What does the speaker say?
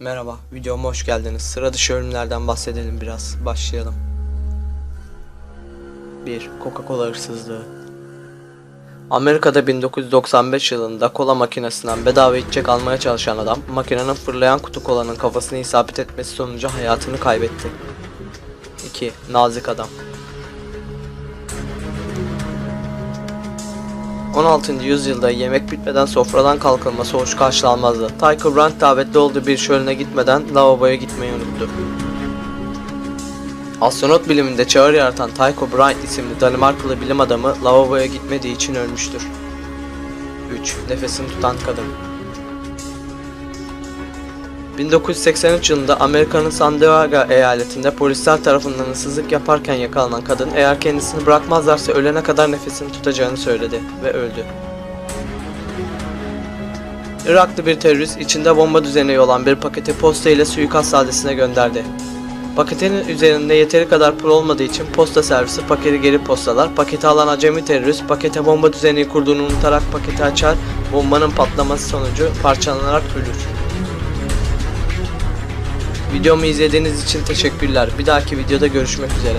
Merhaba, videoma hoş geldiniz. Sıra dışı ölümlerden bahsedelim biraz. Başlayalım. 1. Coca-Cola hırsızlığı Amerika'da 1995 yılında kola makinesinden bedava içecek almaya çalışan adam, makinenin fırlayan kutu kolanın kafasını isabet etmesi sonucu hayatını kaybetti. 2. Nazik Adam 16. yüzyılda yemek bitmeden sofradan kalkılması hoş karşılanmazdı. Tycho Brahe davetli olduğu bir şölene gitmeden lavaboya gitmeyi unuttu. Astronot biliminde çağrı yaratan Tycho Brahe isimli Danimarkalı bilim adamı lavaboya gitmediği için ölmüştür. 3. Nefesini tutan kadın 1983 yılında Amerika'nın San Diego eyaletinde polisler tarafından hırsızlık yaparken yakalanan kadın eğer kendisini bırakmazlarsa ölene kadar nefesini tutacağını söyledi ve öldü. Iraklı bir terörist içinde bomba düzeneği olan bir paketi posta ile suikast adresine gönderdi. Paketin üzerinde yeteri kadar pul olmadığı için posta servisi paketi geri postalar. Paketi alan acemi terörist pakete bomba düzeneği kurduğunu unutarak paketi açar, bombanın patlaması sonucu parçalanarak ölür. Videomu izlediğiniz için teşekkürler. Bir dahaki videoda görüşmek üzere.